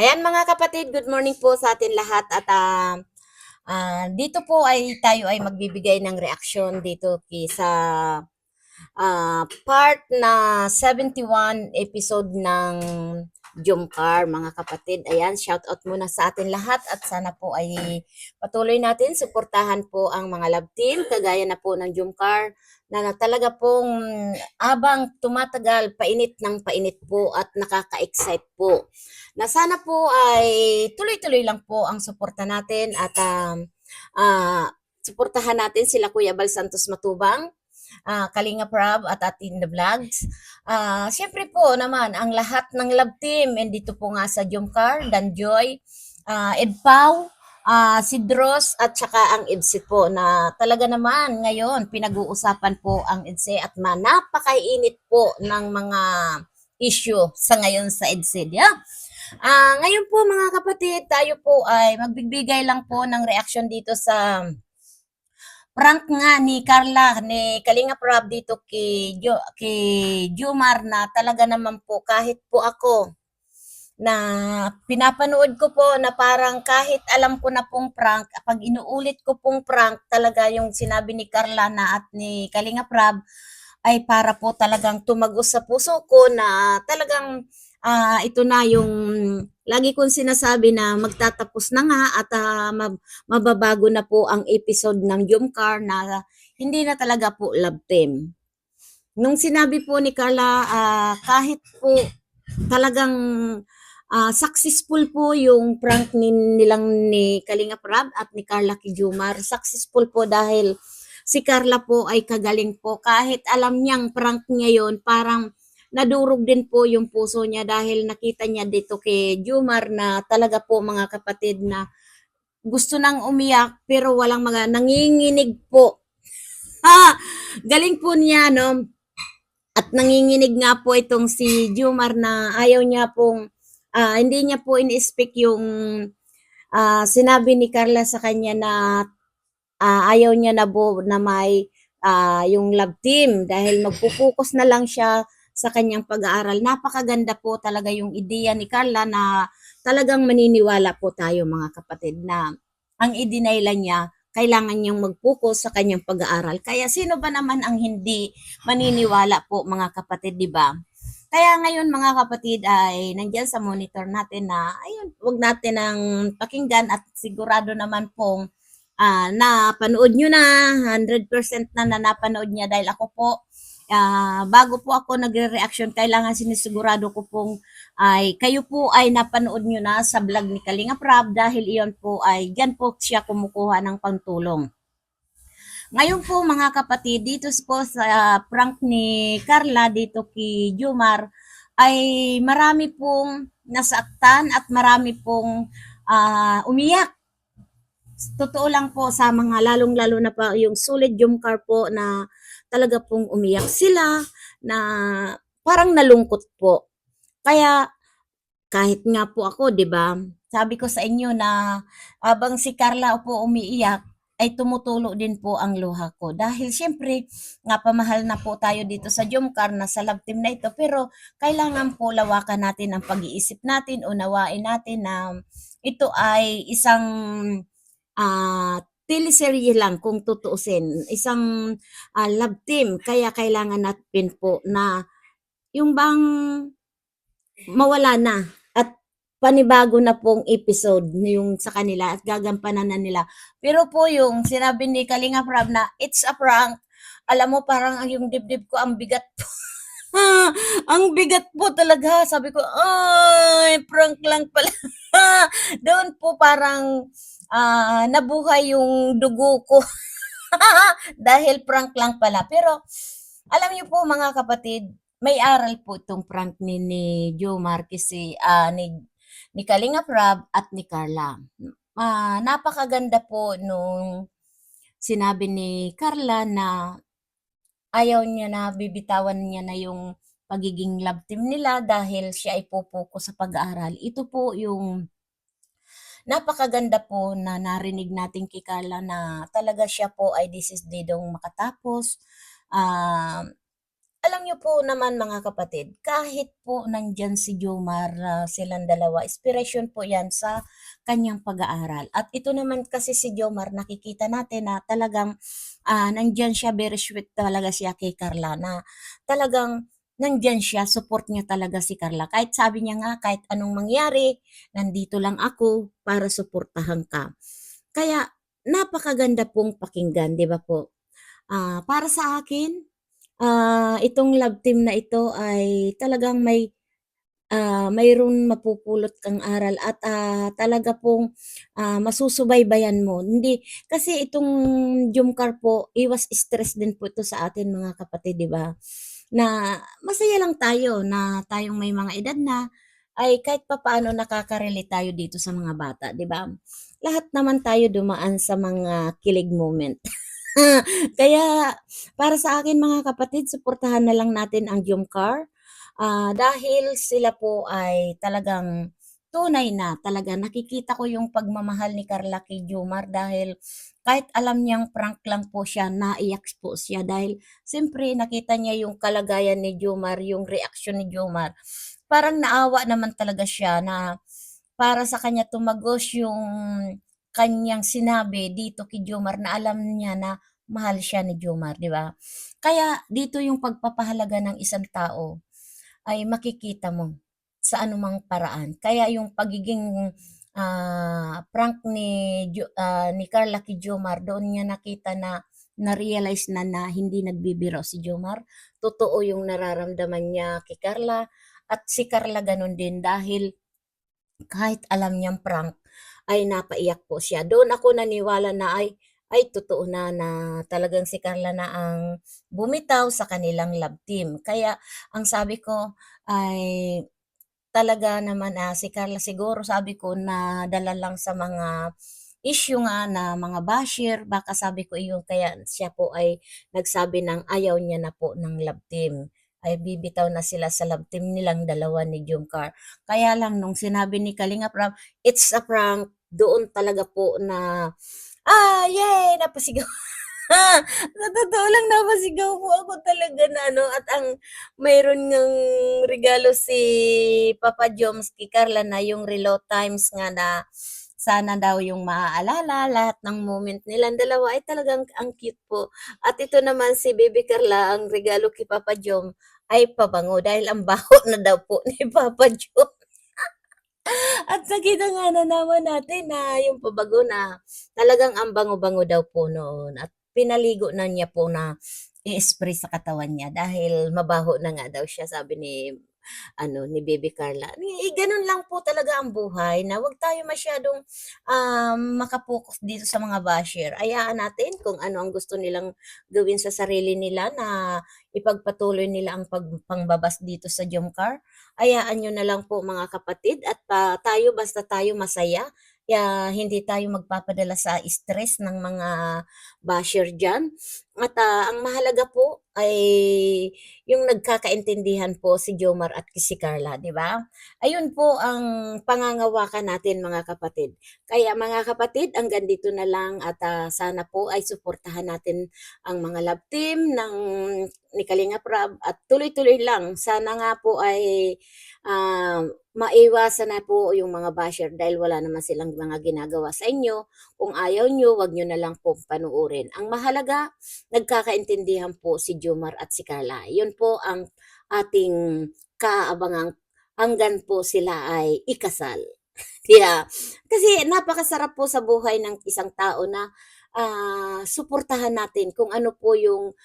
Ayan mga kapatid, good morning po sa atin lahat at ah, ah, dito po ay tayo ay magbibigay ng reaksyon dito sa ah, part na 71 episode ng Jumcar mga kapatid. Ayan, shout out muna sa atin lahat at sana po ay patuloy natin suportahan po ang mga love team kagaya na po ng Jumcar na, talaga pong abang tumatagal painit ng painit po at nakaka-excite po na sana po ay tuloy-tuloy lang po ang suporta natin at um, ah, suportahan natin sila Kuya Bal Santos Matubang, ah, Kalinga Prab at Atin the Vlogs. Ah, Siyempre po naman ang lahat ng love team and dito po nga sa Jumcar, Danjoy, uh, Ed Pau, ah, si Dross at saka ang EDSE po na talaga naman ngayon pinag-uusapan po ang EDSE at ma napakainit po ng mga issue sa ngayon sa EDSE. Yeah? Ah, ngayon po mga kapatid, tayo po ay magbibigay lang po ng reaction dito sa prank nga ni Carla, ni Kalinga Prab dito kay, kay Jumar na talaga naman po kahit po ako na pinapanood ko po na parang kahit alam ko na pong prank, pag inuulit ko pong prank, talaga yung sinabi ni Carla na at ni Kalinga Prab ay para po talagang tumagos sa puso ko na talagang ah, ito na yung lagi kong sinasabi na magtatapos na nga at ah, mab- mababago na po ang episode ng Jumcar na hindi na talaga po love team. Nung sinabi po ni Carla, ah, kahit po talagang ah, successful po yung prank ni, nilang ni Kalinga Prab at ni Carla Kijumar. Successful po dahil si Carla po ay kagaling po. Kahit alam niyang prank niya yon parang nadurog din po yung puso niya dahil nakita niya dito kay Jumar na talaga po mga kapatid na gusto nang umiyak pero walang mga nanginginig po. Ha! Galing po niya, no? At nanginginig nga po itong si Jumar na ayaw niya pong, ah, hindi niya po in-speak yung ah, sinabi ni Carla sa kanya na ah, ayaw niya na po na may ah, yung love team dahil magpupukus na lang siya sa kanyang pag-aaral. Napakaganda po talaga yung ideya ni Carla na talagang maniniwala po tayo mga kapatid na ang i-deny lang niya kailangan niyang mag-focus sa kanyang pag-aaral. Kaya sino ba naman ang hindi maniniwala po mga kapatid, di ba? Kaya ngayon mga kapatid ay nandiyan sa monitor natin na ayun, wag natin ang pakinggan at sigurado naman pong ah napanood nyo na, 100% na na napanood niya dahil ako po ah, bago po ako nagre-reaction, kailangan sinisigurado ko pong ay kayo po ay napanood nyo na sa vlog ni Kalinga Prab dahil iyon po ay yan po siya kumukuha ng pangtulong. Ngayon po mga kapatid, dito po sa prank ni Carla dito kay Jumar ay marami pong nasaktan at marami pong ah, umiyak. Totoo lang po sa mga lalong-lalo na pa yung sulit Jumcar po na talaga pong umiyak sila na parang nalungkot po. Kaya kahit nga po ako, 'di ba? Sabi ko sa inyo na habang si Carla po umiiyak, ay tumutulo din po ang luha ko. Dahil siyempre, nga pamahal na po tayo dito sa Jumcar na sa love team na ito. Pero kailangan po lawakan natin ang pag-iisip natin, unawain natin na ito ay isang ah teleserye lang kung tutuusin. Isang ah, love team. Kaya kailangan natin po na yung bang mawala na at panibago na pong episode yung sa kanila at gagampanan na nila. Pero po yung sinabi ni Kalinga Prab na it's a prank, alam mo parang ang yung dibdib ko ang bigat po. ang bigat po talaga. Sabi ko, ay, prank lang pala. Doon po parang ah, nabuhay yung dugo ko. Dahil prank lang pala. Pero, alam niyo po mga kapatid, may aral po itong prank ni, ni Joe Marquez, si, ah, ni, ni Kalinga Prab at ni Carla. Ah, napakaganda po nung sinabi ni Carla na ayaw niya na bibitawan niya na yung pagiging love team nila dahil siya ay pupuko sa pag-aaral. Ito po yung napakaganda po na narinig natin kay Carla na talaga siya po ay this is daw makatapos. Ah, alam niyo po naman mga kapatid, kahit po nandiyan si Jomar, ah, silang dalawa, inspirasyon po 'yan sa kanyang pag-aaral. At ito naman kasi si Jomar nakikita natin na talagang, ah, nandiyan siya, very sweet talaga siya kay Carla na talagang nandiyan siya, support niya talaga si Carla. Kahit sabi niya nga, kahit anong mangyari, nandito lang ako para suportahan ka. Kaya napakaganda pong pakinggan, 'di ba po? Ah, para sa akin, ah, itong love team na ito ay talagang may, ah, mayroon mapupulot kang aral at, ah, talaga pong, ah, masusubaybayan mo. Hindi kasi itong Jumcar po, iwas stress din po ito sa atin mga kapatid, 'di ba? Na masaya lang tayo na tayong may mga edad na ay kahit papaano nakaka-relate tayo dito sa mga bata, 'di ba? Lahat naman tayo dumaan sa mga kilig moment. Kaya para sa akin mga kapatid, suportahan na lang natin ang Jumcar, ah, dahil sila po ay talagang tunay na talaga nakikita ko yung pagmamahal ni Carla kay Jomar dahil kahit alam niyang prank lang po siya, naiyak po siya dahil siyempre nakita niya yung kalagayan ni Jomar, yung reaksyon ni Jomar. Parang naawa naman talaga siya na para sa kanya tumagos yung kanyang sinabi dito kay Jomar na alam niya na mahal siya ni Jomar, 'di ba? Kaya dito yung pagpapahalaga ng isang tao ay makikita mo sa anumang paraan. Kaya yung pagiging, ah, prank ni ah, ni Carla kay Jomar doon niya nakita na na-realize na na hindi nagbibiro si Jomar. Totoo yung nararamdaman niya kay Carla at si Carla gano'n din dahil kahit alam niyang prank ay napaiyak po siya. Doon ako naniwala na ay ay totoo na na talagang si Carla na ang bumitaw sa kanilang love team. Kaya ang sabi ko ay talaga naman, ah, si Carla siguro sabi ko nadala lang sa mga issue nga na mga basher, baka sabi ko iyon kaya siya po ay nagsabi ng ayaw niya na po ng love team. Ay bibitaw na sila sa love team nilang dalawa ni Jungkar. Kaya lang nung sinabi ni Kalinga Prab, "It's a prank," doon talaga po na, ah, yay! Napasigaw. Sa totoo lang napasigaw po ako talaga na ano at ang mayroon ngang regalo si Papa Joms kay Carla na yung relo times nga na sana daw yung maaalala lahat ng moment nilang dalawa ay talagang ang cute po. At ito naman si Baby Carla ang regalo kay Papa Jom ay pabango dahil ang baho na daw po ni Papa Jom. At nakita nga na naman natin na yung pabago na talagang ang bango-bango daw po noon at pinaligo na niya po na i-spray sa katawan niya dahil mabaho na nga daw siya sabi ni ano ni Baby Carla. Eh, ganun lang po talaga ang buhay na wag tayo masyadong um, makapokus dito sa mga basher. Ayaan natin kung ano ang gusto nilang gawin sa sarili nila na ipagpatuloy nila ang pag, pangbabas dito sa Jomcar. Ayaan nyo na lang po mga kapatid at pa, tayo basta tayo masaya. Kaya hindi tayo magpapadala sa stress ng mga basher dyan. At ah, ang mahalaga po ay yung nagkakaintindihan po si Jomar at si Carla, di ba? Ayun po ang pangangawakan natin mga kapatid. Kaya mga kapatid, hanggang dito na lang at ah, sana po ay suportahan natin ang mga love team ng ni Kalinga Prab at tuloy-tuloy lang. Sana nga po ay ah, maiwasan na po yung mga basher dahil wala naman silang mga ginagawa sa inyo. Kung ayaw nyo, wag nyo na lang po panuorin. Ang mahalaga, nagkakaintindihan po si Jomar at si Carla. Yun po ang ating kaabangang hanggang po sila ay ikasal. yeah. Kasi napakasarap po sa buhay ng isang tao na ah, suportahan natin kung ano po yung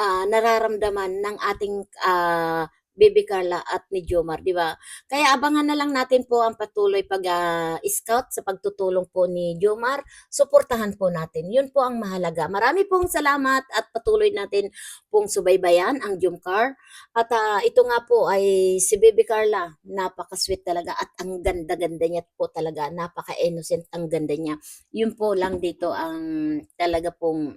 ah, nararamdaman ng ating ah, Baby Carla at ni Jomar, di ba? Kaya abangan na lang natin po ang patuloy pag-scout sa pagtutulong po ni Jomar. Suportahan po natin. Yun po ang mahalaga. Marami pong salamat at patuloy natin pong subaybayan ang Jomcar. At ah, ito nga po ay si Baby Carla. Napaka-sweet talaga at ang ganda-ganda niya po talaga. Napaka-innocent ang ganda niya. Yun po lang dito ang talaga pong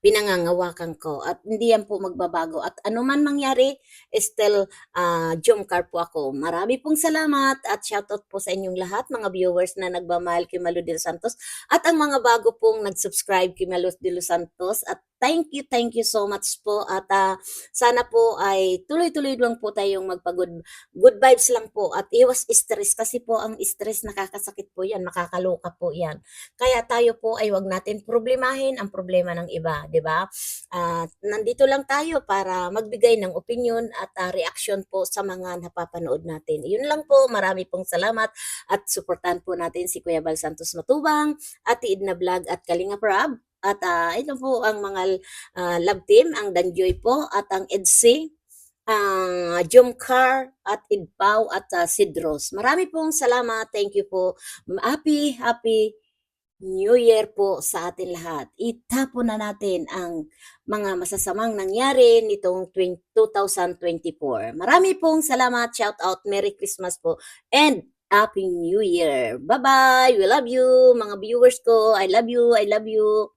pinangangawakan ko at hindi yan po magbabago at anuman mangyari still ah Jomcar po ako. Marami pong salamat at shoutout po sa inyong lahat mga viewers na nagmamahal kay Malu de los Santos at ang mga bago pong nag-subscribe kay Malu de los Santos at thank you, thank you so much po at ah, sana po ay tuloy-tuloy lang po tayong magpagod good vibes lang po at iwas stress kasi po ang stress nakakasakit po yan, makakaloka po yan. Kaya tayo po ay wag natin problemahin ang problema ng iba, 'di ba? At nandito lang tayo para magbigay ng opinion at ah, reaksyon po sa mga napapanood natin. Yun lang po, marami pong salamat at suportahan po natin si Kuya Bal Santos Matubang, Ate Idna Vlog at Kalinga Prab. At ah, ito po ang mga ah, love team, ang Danjoy po at ang EDC ang Jomcar at Idpaw at ah, Sidros. Marami pong salamat. Thank you po. Happy, happy New Year po sa atin lahat. Itapon na natin ang mga masasamang nangyari nitong 20 2024. Marami pong salamat. Shout out. Merry Christmas po. And Happy New Year. Bye-bye. We love you. Mga viewers ko. I love you. I love you.